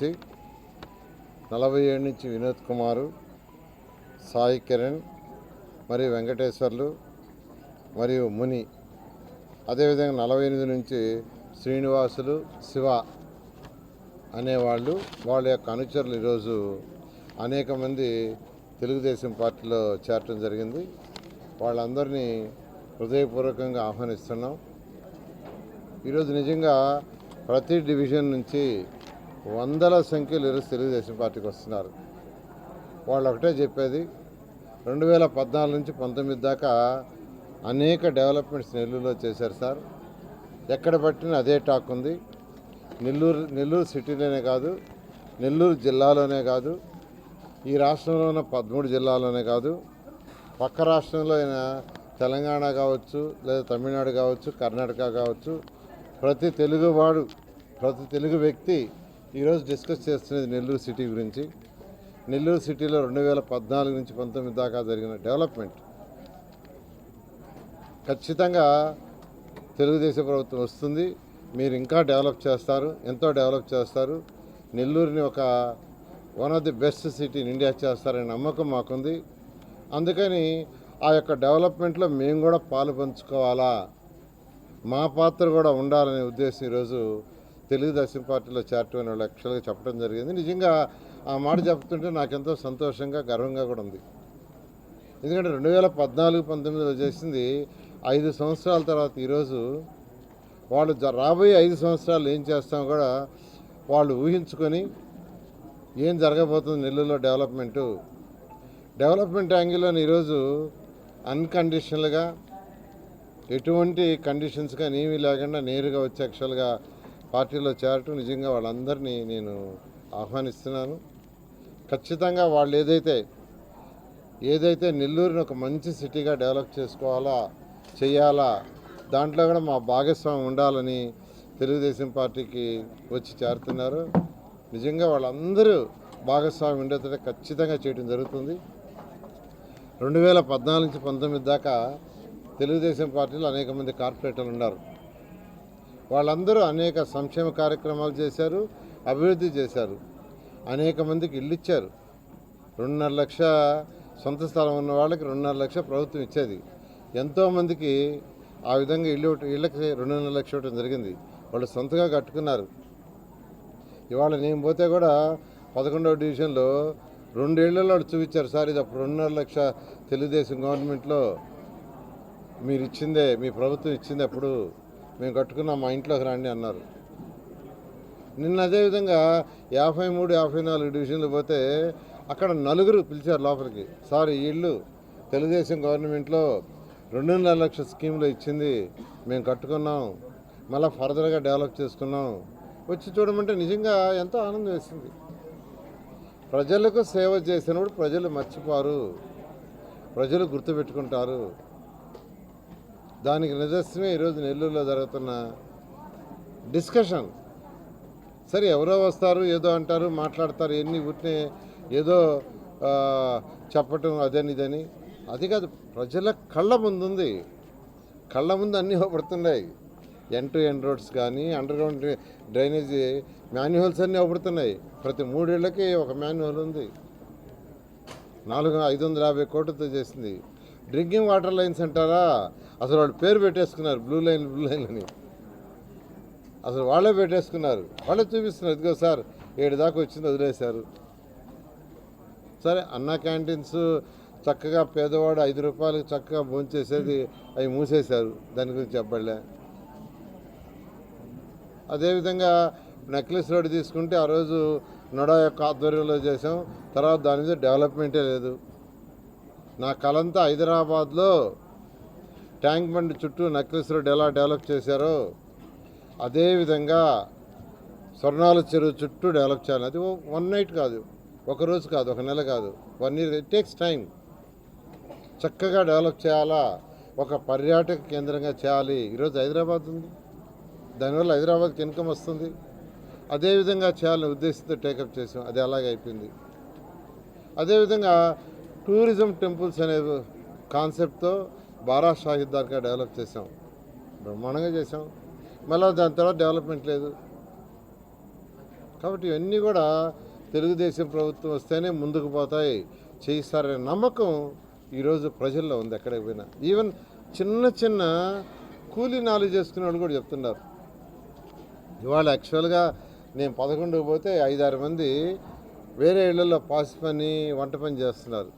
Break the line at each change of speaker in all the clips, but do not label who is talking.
నుంచి నలభై ఏడు నుంచి వినోద్ కుమారు సాయి కిరణ్ మరియు వెంకటేశ్వర్లు మరియు ముని. అదేవిధంగా నలభై ఎనిమిది నుంచి శ్రీనివాసులు శివ అనేవాళ్ళు వాళ్ళ యొక్క అనుచరులు ఈరోజు అనేక మంది తెలుగుదేశం పార్టీలో చేరటం జరిగింది. వాళ్ళందరినీ హృదయపూర్వకంగా ఆహ్వానిస్తున్నాం. ఈరోజు నిజంగా ప్రతి డివిజన్ నుంచి వందల సంఖ్యలో ఈరోజు తెలుగుదేశం పార్టీకి వస్తున్నారు. వాళ్ళు ఒకటే చెప్పేది రెండు వేల పద్నాలుగు నుంచి పంతొమ్మిది దాకా అనేక డెవలప్మెంట్స్ నెల్లూరులో చేశారు సార్. ఎక్కడ పట్టినా అదే టాక్ ఉంది. నెల్లూరు నెల్లూరు సిటీలోనే కాదు నెల్లూరు జిల్లాలోనే కాదు ఈ రాష్ట్రంలో ఉన్న పదమూడు జిల్లాలోనే కాదు పక్క రాష్ట్రంలో అయినా తెలంగాణ కావచ్చు లేదా తమిళనాడు కావచ్చు కర్ణాటక కావచ్చు ప్రతి తెలుగువాడు ప్రతి తెలుగు వ్యక్తి ఈరోజు డిస్కస్ చేస్తున్నది నెల్లూరు సిటీ గురించి. నెల్లూరు సిటీలో రెండు వేల పద్నాలుగు నుంచి పంతొమ్మిది దాకా జరిగిన డెవలప్మెంట్. ఖచ్చితంగా తెలుగుదేశం ప్రభుత్వం వస్తుంది. మీరు ఇంకా డెవలప్ చేస్తారు ఎంతో డెవలప్ చేస్తారు. నెల్లూరుని ఒక one of the best city in India చేస్తారనే నమ్మకం మాకుంది. అందుకని ఆ యొక్క డెవలప్మెంట్లో మేము కూడా పాలు పంచుకోవాలా? మా పాత్ర కూడా ఉండాలనే ఉద్దేశం ఈరోజు తెలుగుదేశం పార్టీలో చేరటం వాళ్ళు యాక్చువల్గా చెప్పడం జరిగింది. నిజంగా ఆ మాట చెప్తుంటే నాకెంతో సంతోషంగా గర్వంగా కూడా ఉంది. ఎందుకంటే రెండు వేల పద్నాలుగు పంతొమ్మిదిలో చేసింది ఐదు సంవత్సరాల తర్వాత ఈరోజు వాళ్ళు రాబోయే ఐదు సంవత్సరాలు ఏం చేస్తామో కూడా వాళ్ళు ఊహించుకొని ఏం జరగబోతుంది నెల్లూరులో డెవలప్మెంటు. డెవలప్మెంట్ యాంగిల్లో ఈరోజు అన్కండిషనల్గా ఎటువంటి కండిషన్స్ కానీ ఏమీ లేకుండా నేరుగా వచ్చి యాక్చువల్గా పార్టీలో చేరటం నిజంగా వాళ్ళందరినీ నేను ఆహ్వానిస్తున్నాను. ఖచ్చితంగా వాళ్ళు ఏదైతే ఏదైతే నెల్లూరుని ఒక మంచి సిటీగా డెవలప్ చేసుకోవాలా చేయాలా దాంట్లో కూడా మా భాగస్వామ్యం ఉండాలని తెలుగుదేశం పార్టీకి వచ్చి చేరుతున్నారు. నిజంగా వాళ్ళందరూ భాగస్వామ్యం ఉండేటట్టు ఖచ్చితంగా చేయడం జరుగుతుంది. రెండు వేల పద్నాలుగు నుంచి పంతొమ్మిది దాకా తెలుగుదేశం పార్టీలో అనేక మంది కార్పొరేటర్లు ఉన్నారు. వాళ్ళందరూ అనేక సంక్షేమ కార్యక్రమాలు చేశారు అభివృద్ధి చేశారు. అనేక మందికి ఇల్లు ఇచ్చారు. రెండున్నర లక్ష సొంత స్థలం ఉన్న వాళ్ళకి రెండున్నర లక్ష ప్రభుత్వం ఇచ్చేది. ఎంతోమందికి ఆ విధంగా ఇల్లు ఇళ్ళకి రెండున్నర లక్ష ఇవ్వటం జరిగింది. వాళ్ళు సొంతగా కట్టుకున్నారు. ఇవాళ నేను పోతే కూడా పదకొండవ డివిజన్లో రెండేళ్ళలో వాళ్ళు చూపించారు. సార్ ఇది అప్పుడు రెండున్నర లక్ష తెలుగుదేశం గవర్నమెంట్లో మీరు ఇచ్చిందే మీ ప్రభుత్వం ఇచ్చింది అప్పుడు మేము కట్టుకున్నాం మా ఇంట్లోకి రాండి అన్నారు. నిన్న అదేవిధంగా యాభై మూడు యాభై నాలుగు డివిజన్లు పోతే అక్కడ నలుగురు పిలిచారు లోపలికి. సార్ ఈ తెలుగుదేశం గవర్నమెంట్లో రెండున్నర లక్షల స్కీమ్లో ఇచ్చింది మేము కట్టుకున్నాం మళ్ళీ ఫర్దర్గా డెవలప్ చేసుకున్నాం. వచ్చి చూడమంటే నిజంగా ఎంతో ఆనందం వేసింది. ప్రజలకు సేవ చేసినప్పుడు ప్రజలు మర్చిపోరు. ప్రజలు గుర్తుపెట్టుకుంటారు. దానికి నిదర్శనమే ఈరోజు నెల్లూరులో జరుగుతున్న డిస్కషన్. సరే ఎవరో వస్తారు ఏదో అంటారు మాట్లాడతారు ఎన్ని పుట్టినే ఏదో చెప్పటం అదని ఇదని. అది కాదు ప్రజల కళ్ళ ముందు ఉంది కళ్ళ ముందు అన్నీ పడుతున్నాయి ఎన్ టు ఎన్ రోడ్స్ కానీ అండర్గ్రౌండ్ డ్రైనేజీ మాన్యువల్స్ అన్నీ అవపడుతున్నాయి. ప్రతి మూడేళ్ళకి ఒక మాన్యువల్ ఉంది. నాలుగు ఐదు వందల యాభై కోట్లతో చేసింది. డ్రింకింగ్ వాటర్ లైన్స్ అంటారా? అసలు వాళ్ళు పేరు పెట్టేసుకున్నారు బ్లూ లైన్ బ్లూ లైన్ అని. అసలు వాళ్ళే పెట్టేసుకున్నారు. వాళ్ళే చూపిస్తున్నారు ఇదిగో సార్ ఏడు దాకా వచ్చింది వదిలేశారు. సరే అన్న క్యాంటీన్స్ చక్కగా పేదవాడు ఐదు రూపాయలకు చక్కగా భోంచేసేది అవి మూసేశారు. దాని గురించి చెప్పలే. అదేవిధంగా నెక్లెస్ రోడ్డు తీసుకుంటే ఆ రోజు నొడా యొక్క ఆధ్వర్యంలో చేసాం తర్వాత దాని మీద డెవలప్మెంటే లేదు. నా కలంతా హైదరాబాద్లో ట్యాంక్ బండ్ చుట్టూ నక్లెస్ రోడ్ ఎలా డెవలప్ చేశారో అదేవిధంగా స్వర్ణాల చెరువు చుట్టూ డెవలప్ చేయాలి. అది వన్ నైట్ కాదు ఒక రోజు కాదు ఒక నెల కాదు one year it takes time చక్కగా డెవలప్ చేయాలా? ఒక పర్యాటక కేంద్రంగా చేయాలి. ఈరోజు హైదరాబాద్ ఉంది. దానివల్ల హైదరాబాద్కి ఇన్కమ్ వస్తుంది. అదేవిధంగా చేయాలని ఉద్దేశంతో టేకప్ చేసాం. అది అలాగే అయిపోయింది. అదేవిధంగా టూరిజం టెంపుల్స్ అనే కాన్సెప్ట్తో బారా షాహిద్ దర్గా డెవలప్ చేసాం బ్రహ్మాండంగా చేసాం మళ్ళీ దాని తర్వాత డెవలప్మెంట్ లేదు. కాబట్టి ఇవన్నీ కూడా తెలుగుదేశం ప్రభుత్వం వస్తేనే ముందుకు పోతాయి చేయిస్తారనే నమ్మకం ఈరోజు ప్రజల్లో ఉంది ఎక్కడికి పోయినా. ఈవెన్ చిన్న చిన్న కూలీ నాలుగు చేసుకునే వాళ్ళు కూడా చెప్తున్నారు. ఇవాళ యాక్చువల్గా నేను పదకొండుకు పోతే ఐదారు మంది వేరే ఇళ్ళలో పాసి పని వంట పని చేస్తున్నారు.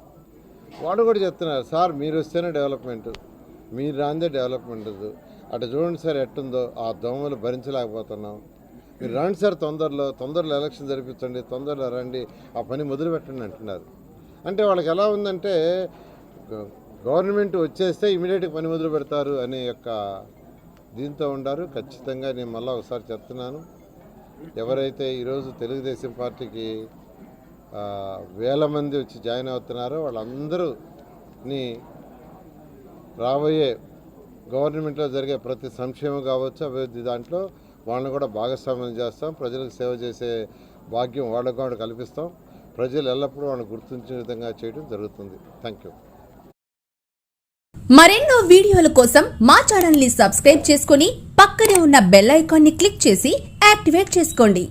వాడు కూడా చెప్తున్నారు సార్ మీరు వస్తేనే డెవలప్మెంట్. మీరు రాందే డెవలప్మెంట్ ఉంది అటు చూడండి సార్ ఎట్టుందో ఆ దోమలు భరించలేకపోతున్నాం. మీరు రండి సార్ తొందరలో తొందరలో ఎలక్షన్ జరిపించండి తొందరలో రండి ఆ పని మొదలు పెట్టండి అంటున్నారు. అంటే వాళ్ళకి ఎలా ఉందంటే గవర్నమెంట్ వచ్చేస్తే ఇమీడియట్గా పని మొదలు పెడతారు అనే యొక్క దీంతో ఉండారు. ఖచ్చితంగా నేను మళ్ళీ ఒకసారి చెప్తున్నాను. ఎవరైతే ఈరోజు తెలుగుదేశం పార్టీకి వేల మంది వచ్చి జాయిన్ అవుతున్నారు. వాళ్ళందరూని రాబోయే గవర్నమెంట్లో జరిగే ప్రతి సంక్షేమం కావచ్చు అభివృద్ధి దాంట్లో వాళ్ళని కూడా భాగస్వామ్యం చేస్తాం. ప్రజలకు సేవ చేసే భాగ్యం వాళ్ళకు కూడా కల్పిస్తాం. ప్రజలు ఎల్లప్పుడూ వాళ్ళని గుర్తించే విధంగా చేయడం జరుగుతుంది. థ్యాంక్ యూ
మరెన్నో వీడియోల కోసం మా ఛానల్ని సబ్స్క్రైబ్ చేసుకుని పక్కనే ఉన్న బెల్ ఐకాన్ని క్లిక్ చేసి యాక్టివేట్ చేసుకోండి.